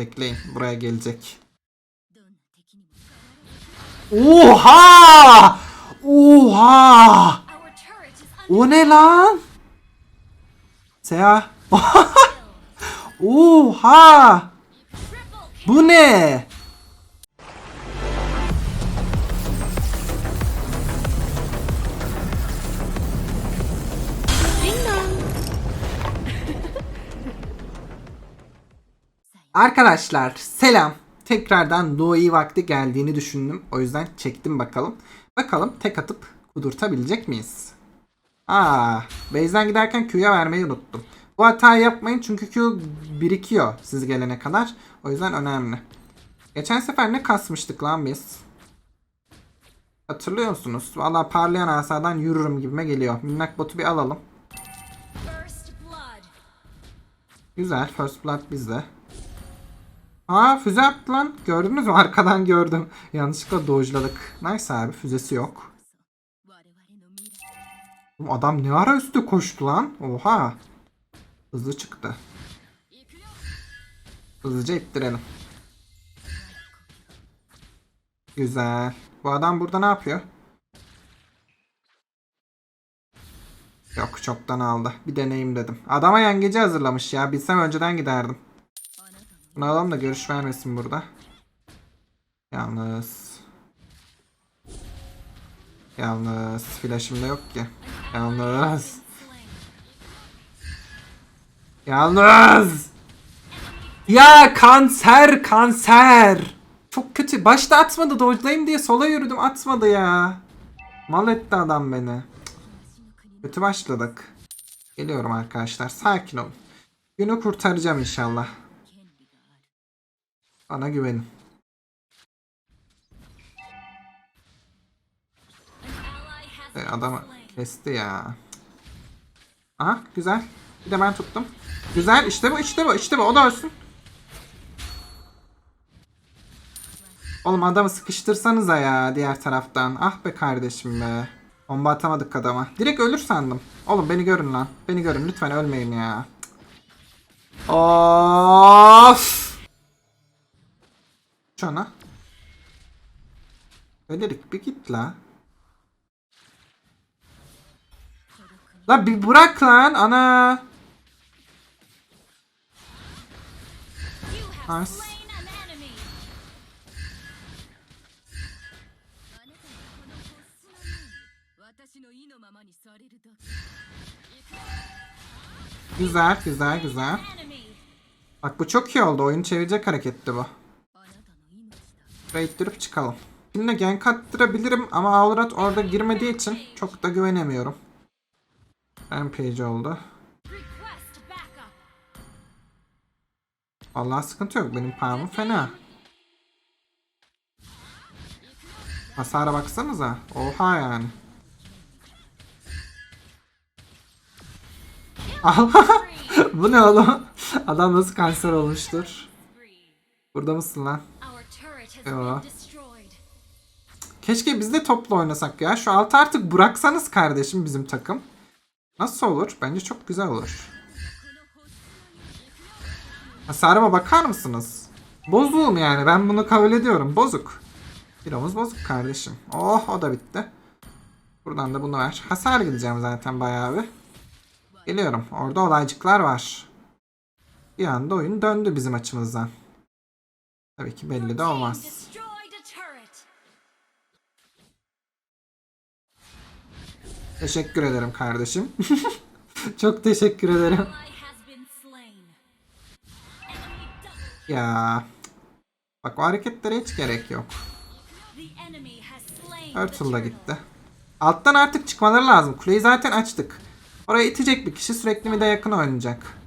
Bekleyin buraya gelecek. Oha! Oha! O ne lan? Seha. Oha! Bu ne? Arkadaşlar selam. Tekrardan Doğu vakti geldiğini düşündüm. O yüzden çektim bakalım. Bakalım tek atıp kudurtabilecek miyiz? Aa, base'den giderken Q'ya vermeyi unuttum. Bu hatayı yapmayın çünkü Q birikiyor siz gelene kadar. O yüzden önemli. Geçen sefer ne kasmıştık lan biz? Hatırlıyor musunuz? Valla parlayan asadan yürürüm gibime geliyor. Minnak botu bir alalım. Güzel. First Blood bizde. Aa füze attı lan. Gördünüz mü? Arkadan gördüm. Yanlışlıkla dojladık. Nice abi füzesi yok. Bu adam ne ara üstü koştu lan? Oha. Hızlı çıktı. Hızlıca ittirelim. Güzel. Bu adam burada ne yapıyor? Yok çoktan aldı. Bir deneyim dedim. Adama yengeci hazırlamış ya. Bilsem önceden giderdim. Bunu alalım da görüş vermesin burada. Yalnız. Yalnız. Flash'ım da yok ki. Yalnız. Yalnız. Ya kanser kanser. Çok kötü. Başta atmadı dodge'layım diye sola yürüdüm atmadı ya. Mal etti adam beni. Kötü başladık. Geliyorum arkadaşlar. Sakin olun. Günü kurtaracağım inşallah. Ally has E, adamı kesti ya. Aha güzel. Bir de ben tuttum. Güzel işte bu işte bu işte bu o da ölsün. Oğlum adamı sıkıştırsanıza ya diğer taraftan. Ah be kardeşim be. Bomba atamadık adama. Direkt ölür sandım. Oğlum beni görün lan. Beni görün lütfen ölmeyin ya. Of. Şuna. Ölerik bir git la. La bir bırak lan ana. Nice. Güzel güzel güzel. Bak bu çok iyi oldu. Oyunu çevirecek hareketti bu. Şuraya ittirip çıkalım. Şimdi gank attırabilirim ama Aurat orada girmediği için çok da güvenemiyorum. Rampage oldu. Vallahi sıkıntı yok. Benim parmağım fena. Hasara baksanıza. Oha yani. Bu ne oğlum? Adam nasıl kanser olmuştur? Burada mısın lan? Keşke biz de toplu oynasak ya. Şu altı artık bıraksanız kardeşim bizim takım. Nasıl olur? Bence çok güzel olur. Hasarıma bakar mısınız? Bozuğum yani. Ben bunu kabul ediyorum. Bozuk. Kilomuz bozuk kardeşim. Oh o da bitti. Buradan da bunu ver. Hasar gideceğim zaten bayağı bir. Geliyorum. Orada olaycıklar var. Bir anda oyun döndü bizim açımızdan. Tabii ki belli de olmaz. Teşekkür ederim kardeşim. Çok teşekkür ederim. Ya. Bak o hareketlere hiç gerek yok. Turtle da gitti. Alttan artık çıkmaları lazım. Kuleyi zaten açtık. Oraya itecek bir kişi sürekli bir de yakın oynayacak.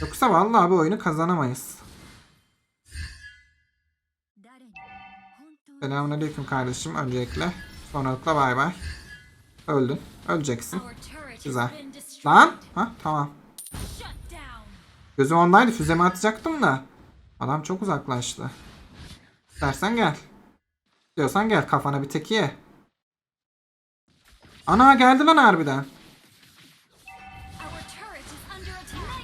Yoksa vallahi bu oyunu kazanamayız. Selamünaleyküm kardeşim öncelikle. Sonralıkla bay bay. Öldün. Öleceksin. Güzel. Lan. Ha tamam. Gözüm ondaydı füzemi atacaktım da. Adam çok uzaklaştı. İstersen gel. Diyorsan gel kafana bir tek ye. Ana geldi lan harbiden.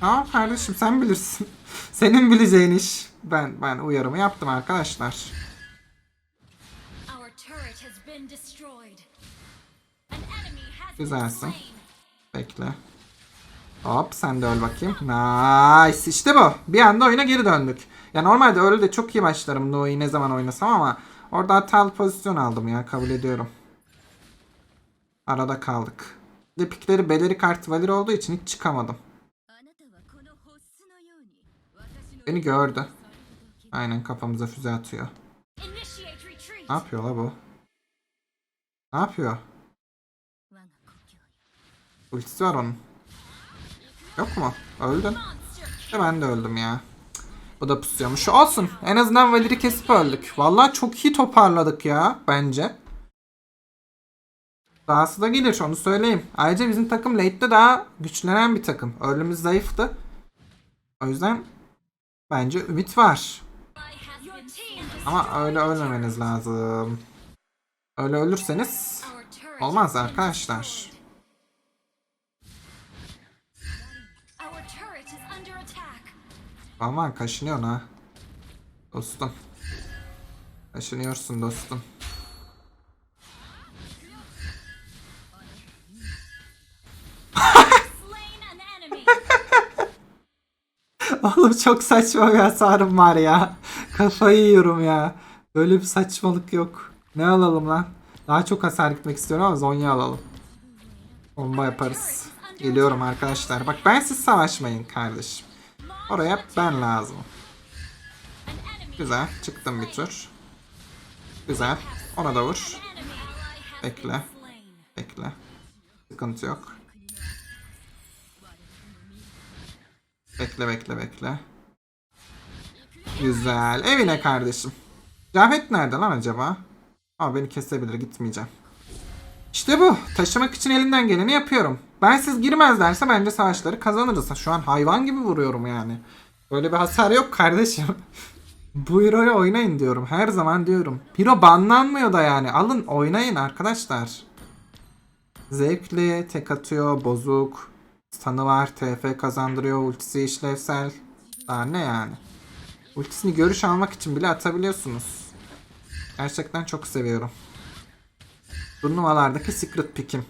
Tamam kardeşim sen bilirsin. Senin bileceğin iş. Ben ben uyarımı yaptım arkadaşlar. Güzelsin. Bekle. Hop sen de öl bakayım. Nice. İşte bu. Bir anda oyuna geri döndük. Ya normalde öyle de çok iyi başlarım Noi ne zaman oynasam ama orada hatalı pozisyon aldım ya kabul ediyorum. Arada kaldık. Depikleri Belerik artı Valir olduğu için hiç çıkamadım. Beni gördü. Aynen kafamıza füze atıyor. Ne yapıyor la bu? Ne yapıyor? Ultisi var onun. Yok mu? Öldün. İşte ben de öldüm ya. Bu da pusuyormuş. Olsun. En azından Valeri kesip öldük. Valla çok iyi toparladık ya. Bence. Dahası da gelir onu söyleyeyim. Ayrıca bizim takım late'de daha güçlenen bir takım. Early'miz zayıftı. O yüzden bence ümit var. Ama öyle ölmemeniz lazım. Öyle ölürseniz olmaz arkadaşlar. Aman kaşınıyorsun ha. Dostum. Kaşınıyorsun dostum. Oğlum çok saçma bir hasarım var ya. Kafayı yiyorum ya. Böyle bir saçmalık yok. Ne alalım lan? Daha çok hasar gitmek istiyorum ama Zonya alalım. Bomba yaparız. Geliyorum arkadaşlar. Bak ben siz savaşmayın kardeşim. Oraya ben lazım. Güzel. Çıktım bir tur. Güzel. Ona da vur. Bekle. Bekle. Sıkıntı yok. Bekle bekle bekle. Güzel. Evine kardeşim. Cahit nerede lan acaba? Ama beni kesebilir gitmeyeceğim. İşte bu. Taşımak için elinden geleni yapıyorum. Ben siz girmezlerse bence savaşları kazanırız. Şu an hayvan gibi vuruyorum yani. Böyle bir hasar yok kardeşim. Bu hero'yu oynayın diyorum. Her zaman diyorum. Hero banlanmıyor da yani. Alın oynayın arkadaşlar. Zevkli, tek atıyor, bozuk. Stun'ı var, TF kazandırıyor, ultisi işlevsel. Daha ne yani? Ultisini görüş almak için bile atabiliyorsunuz. Gerçekten çok seviyorum. Turnuvalardaki secret pick'im.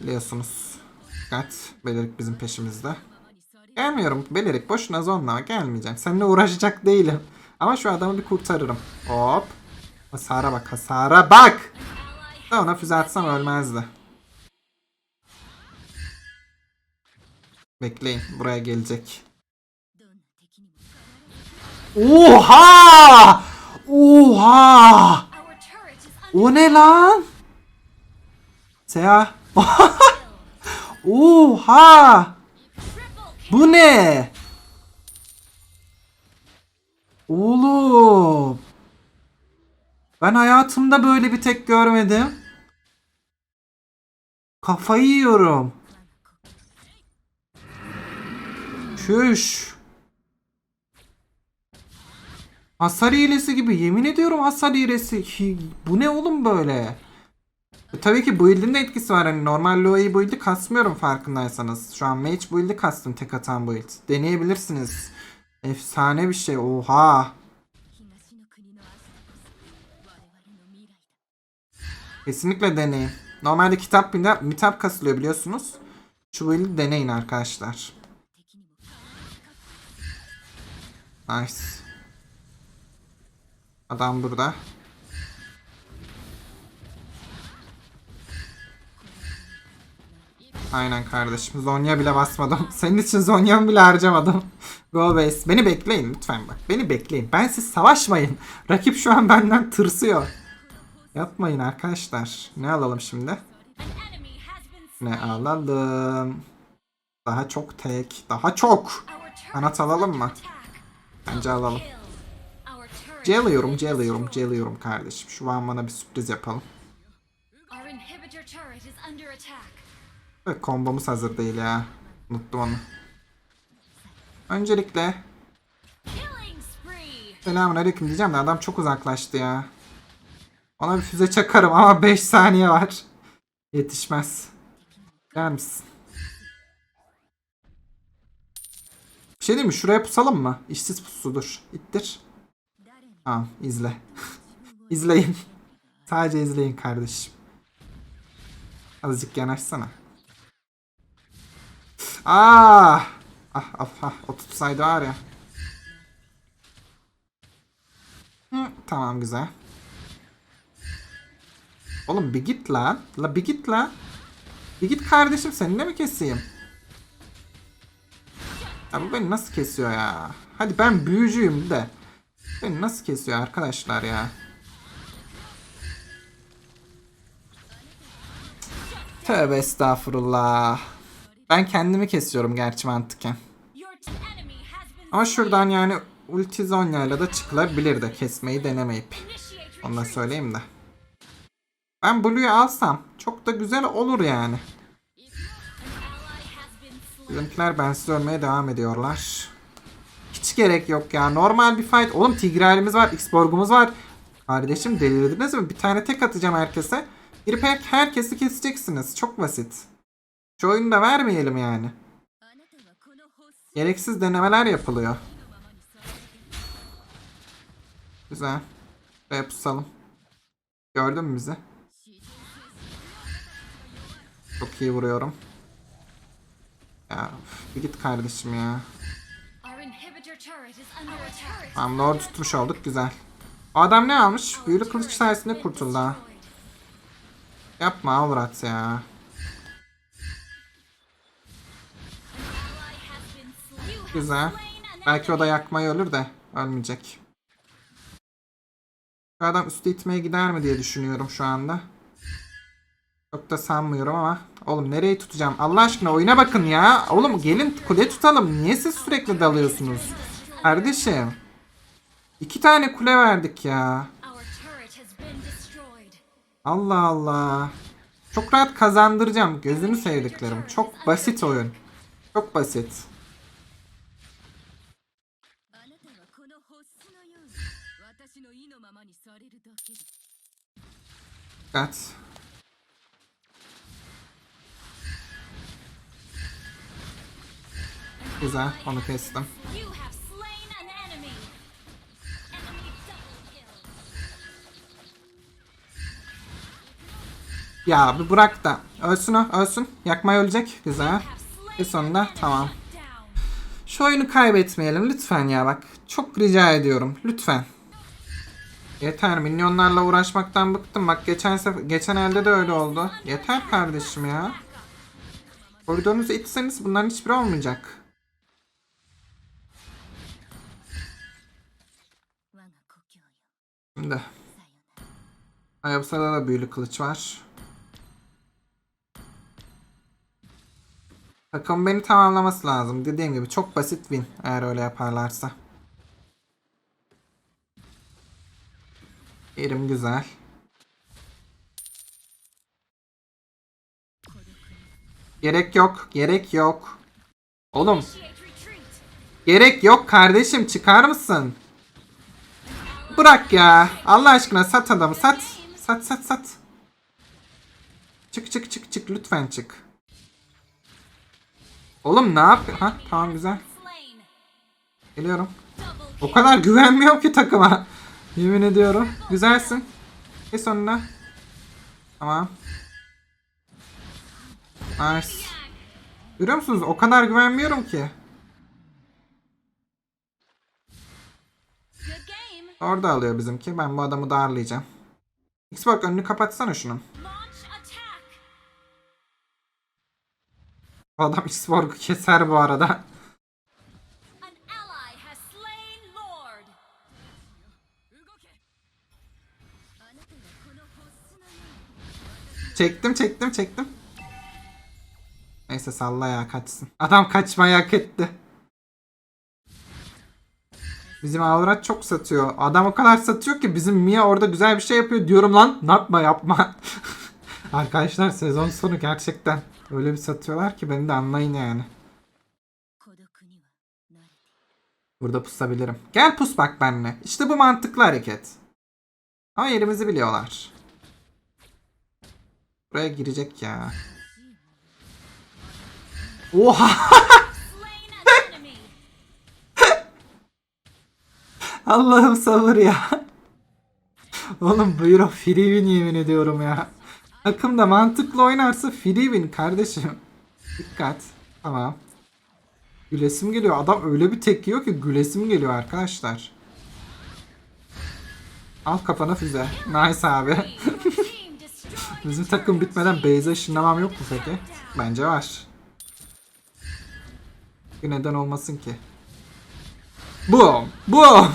Biliyorsunuz. Dikkat. Belirik bizim peşimizde. Gelmiyorum Belirik. Boşuna zonlama. Gelmeyeceğim. Seninle uğraşacak değilim. Ama şu adamı bir kurtarırım. Hop. Hasara bak. Hasara bak. Da ona füze atsam ölmezdi. Bekleyin. Buraya gelecek. Oha! Oha! O ne lan? Seha. Oha! Bu ne? Oğlum. Ben hayatımda böyle bir tek görmedim. Kafayı yiyorum. Şuş. Hasar hilesi gibi. Yemin ediyorum hasar hilesi. Bu ne oğlum böyle? E, tabii ki build'in de etkisi var. Hani normal Loa'yı build'i kasmıyorum farkındaysanız. Şu an Mage build'i kastım tek atan build. Deneyebilirsiniz. Efsane bir şey. Oha. Kesinlikle deneyin. Normalde kitap mitap kasılıyor biliyorsunuz. Şu build'i deneyin arkadaşlar. Nice. Adam burada. Aynen kardeşim. Zonya bile basmadım. Senin için Zonya'mı bile harcamadım. Go base. Beni bekleyin lütfen bak. Beni bekleyin. Ben siz savaşmayın. Rakip şu an benden tırsıyor. Yapmayın arkadaşlar. Ne alalım şimdi? Ne alalım? Daha çok tek. Daha çok. Kanat alalım mı? Bence alalım. Celiyorum, destroyed. celiyorum kardeşim. Şu an bana bir sürpriz yapalım. Evet, kombomuz hazır değil ya. Unuttum onu. Öncelikle Killing spree. selamünaleyküm diyeceğim de adam çok uzaklaştı ya. Ona bir füze çakarım ama 5 saniye var. Yetişmez. Gel misin? Bir şey diyeyim mi? Şuraya pusalım mı? İşsiz pusudur. İttir. Tamam izle. izleyin. Sadece izleyin kardeşim. Azıcık yanaşsana. Ah! Ah ah ah o tutsaydı var ya. Hı, tamam güzel. Oğlum bir git la. La bir git la. Bir git kardeşim seninle mi keseyim? Ya bu beni nasıl kesiyor ya? Hadi ben büyücüyüm de. Beni nasıl kesiyor arkadaşlar ya? Tövbe estağfurullah. Ben kendimi kesiyorum gerçi mantıken. Ama şuradan yani ulti zonyayla da çıkılabilir de kesmeyi denemeyip. Onu da söyleyeyim de. Ben Blue'yu alsam çok da güzel olur yani. Bizimkiler bensiz ölmeye devam ediyorlar gerek yok ya. Normal bir fight. Oğlum Tigral'imiz var. Xborg'umuz var. Kardeşim delirdiniz mi? Bir tane tek atacağım herkese. Girip her herkesi keseceksiniz. Çok basit. Şu oyunu da vermeyelim yani. Gereksiz denemeler yapılıyor. Güzel. Şuraya pusalım. Gördün mü bizi? Çok iyi vuruyorum. Ya bir git kardeşim ya. Tamam Lord tutmuş olduk güzel. O adam ne almış? Büyülü kılıç sayesinde kurtuldu ha. Yapma Avrat ya. Güzel. Belki o da yakmayı ölür de ölmeyecek. Şu adam üstü itmeye gider mi diye düşünüyorum şu anda. Çok da sanmıyorum ama. Oğlum nereyi tutacağım? Allah aşkına oyuna bakın ya. Oğlum gelin kule tutalım. Niye siz sürekli dalıyorsunuz? Kardeşim. İki tane kule verdik ya. Allah Allah. Çok rahat kazandıracağım. Gözünü sevdiklerim. Çok basit oyun. Çok basit. Dikkat. Güzel. Onu kestim. Ya bir bırak da. Ölsün o ölsün. Yakmaya ölecek. Güzel. Bir sonunda tamam. Şu oyunu kaybetmeyelim lütfen ya bak. Çok rica ediyorum lütfen. Yeter minyonlarla uğraşmaktan bıktım. Bak geçen sefer geçen elde de öyle oldu. Yeter kardeşim ya. Koridorunuzu itseniz bunların hiçbiri olmayacak. Şimdi. Ayapsa'da da büyülü kılıç var. Takım beni tamamlaması lazım. Dediğim gibi çok basit win eğer öyle yaparlarsa. Yerim güzel. Gerek yok. Gerek yok. Oğlum gerek yok kardeşim çıkar mısın? Bırak ya. Allah aşkına sat adamı sat. Sat sat sat. Çık çık çık çık lütfen çık. Oğlum ne yap? Ha tamam güzel. Geliyorum. O kadar güvenmiyorum ki takıma. Yemin ediyorum. Güzelsin. Bir sonunda. Tamam. Nice. Görüyor musunuz? O kadar güvenmiyorum ki. Orada alıyor bizimki. Ben bu adamı darlayacağım. Xbox önünü kapatsana şunun. Adam Isvarg'ı keser bu arada. Çektim çektim çektim. Neyse salla ya kaçsın. Adam kaçmayı hak etti. Bizim avrat çok satıyor. Adam o kadar satıyor ki bizim Mia orada güzel bir şey yapıyor diyorum lan. Ne yapma yapma. Arkadaşlar sezon sonu gerçekten Öyle bir satıyorlar ki beni de anlayın yani. Burada pusabilirim. Gel pus bak benle. İşte bu mantıklı hareket. Ama yerimizi biliyorlar. Buraya girecek ya. Oha! Allah'ım sabır ya. Oğlum buyur o free win yemin ediyorum ya. Takım da mantıklı oynarsa win kardeşim. Dikkat. Tamam. Gülesim geliyor. Adam öyle bir tek yiyor ki gülesim geliyor arkadaşlar. Al kafana füze. Nice abi. Bizim takım bitmeden base'e ışınlamam yok mu peki? Bence var. Bir neden olmasın ki? Boom! Boom!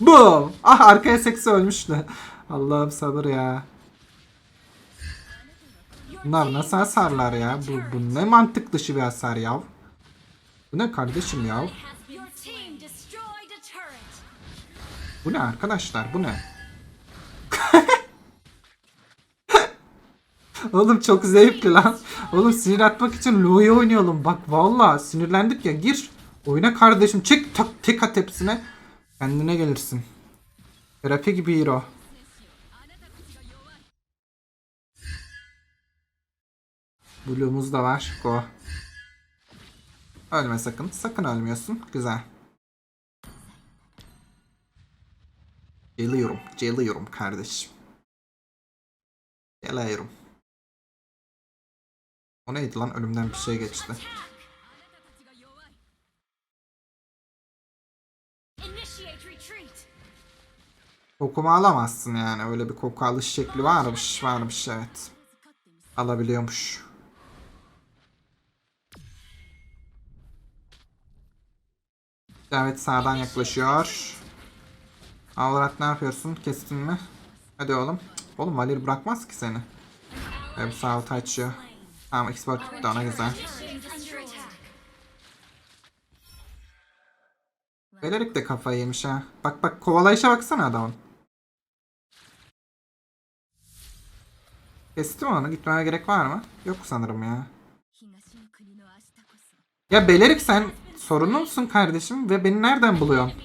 Boom! Ah arkaya seksi ölmüştü. Allah'ım sabır ya. Bunlar nasıl hasarlar ya? Bu, bu ne mantık dışı bir hasar ya? Bu ne kardeşim ya? Bu ne arkadaşlar? Bu ne? Oğlum çok zevkli lan. Oğlum sinir atmak için Lo'yu oynayalım. Bak valla sinirlendik ya. Gir. Oyna kardeşim. Çek tak tek at hepsine. Kendine gelirsin. Terapi gibi hero. Blue'umuz da var. Go. Ölme sakın. Sakın ölmüyorsun. Güzel. Geliyorum. Geliyorum kardeşim. Geliyorum. O neydi lan? Önümden bir şey geçti. Kokumu alamazsın yani. Öyle bir koku alış şekli varmış. Varmış evet. Alabiliyormuş. Davet sağdan yaklaşıyor. Avrat ne yapıyorsun? Kestin mi? Hadi oğlum. Oğlum Valir bırakmaz ki seni. Ve bu sağlık açıyor. Tamam export tuttu ona güzel. Belerik de kafayı yemiş ha. Bak bak kovalayışa baksana adamın. Kestim onu. Gitmeye gerek var mı? Yok sanırım ya. Ya Belerik sen sorunlu musun kardeşim? Ve beni nereden buluyorsun?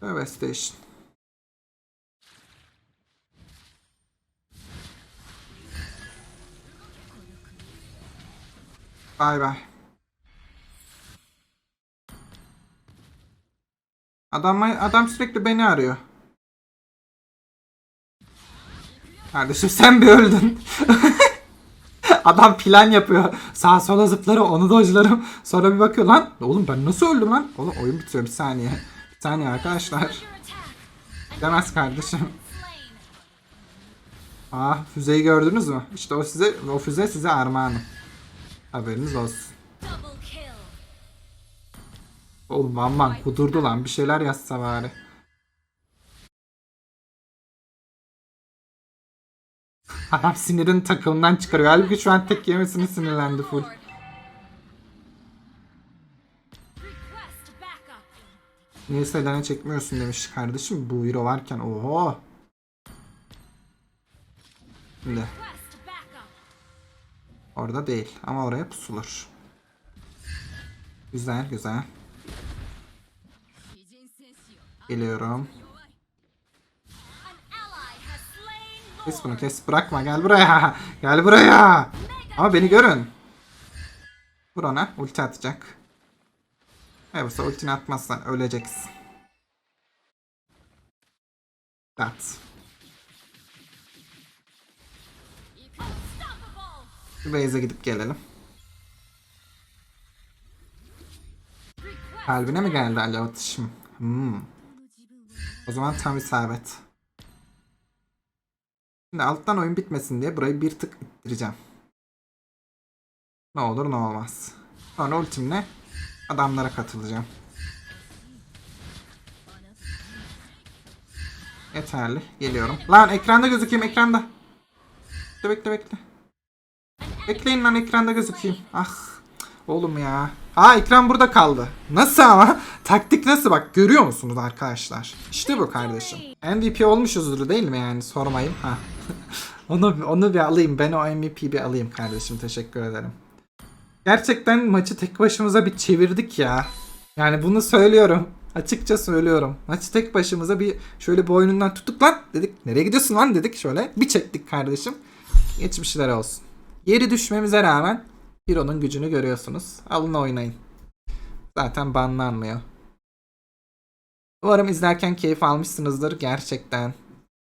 Tövbe station. Bay bay. Adam, adam sürekli beni arıyor. Kardeşim sen bir öldün. Adam plan yapıyor. Sağa sola zıplarım onu dojlarım. Sonra bir bakıyor lan. Oğlum ben nasıl öldüm lan? Oğlum oyun bitiyor bir saniye. Bir saniye arkadaşlar. Demez kardeşim. Ah füzeyi gördünüz mü? İşte o size o füze size armağanım. Haberiniz olsun. Oğlum van kudurdu lan bir şeyler yazsa bari. Adam sinirini takımından çıkarıyor. Halbuki şu an tek yemesini sinirlendi full. Niye Selen'e çekmiyorsun demiş kardeşim. Bu hero varken oho. Şimdi. Orada değil ama oraya pusulur. Güzel güzel. Geliyorum. Kes bunu kes bırakma gel buraya. Gel buraya. Ama beni görün. Vur ona ulti atacak. Evet ultini atmazsan öleceksin. At. Unstoppable. Bir base'e gidip gelelim. Kalbine mi geldi alev atışım? Hmm. O zaman tam isabet. Şimdi alttan oyun bitmesin diye burayı bir tık ittireceğim. Ne olur ne olmaz. Sonra ultimle adamlara katılacağım. Yeterli. Geliyorum. Lan ekranda gözükeyim ekranda. Bekle bekle bekle. Bekleyin lan ekranda gözükeyim. Ah. Oğlum ya. Ha ekran burada kaldı. Nasıl ama? Taktik nasıl bak görüyor musunuz arkadaşlar? İşte bu kardeşim. MVP olmuşuzdur değil mi yani sormayın. Ha. onu onu bir alayım. Ben o MVP'yi bir alayım kardeşim. Teşekkür ederim. Gerçekten maçı tek başımıza bir çevirdik ya. Yani bunu söylüyorum. Açıkça söylüyorum. Maçı tek başımıza bir şöyle boynundan tuttuk lan dedik. Nereye gidiyorsun lan dedik şöyle. Bir çektik kardeşim. Geçmişler olsun. Yeri düşmemize rağmen Hero'nun gücünü görüyorsunuz. Alın oynayın. Zaten banlanmıyor. Umarım izlerken keyif almışsınızdır. Gerçekten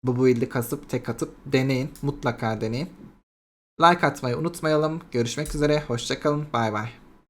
bu build'i kasıp tek atıp deneyin. Mutlaka deneyin. Like atmayı unutmayalım. Görüşmek üzere. Hoşçakalın. Bay bay.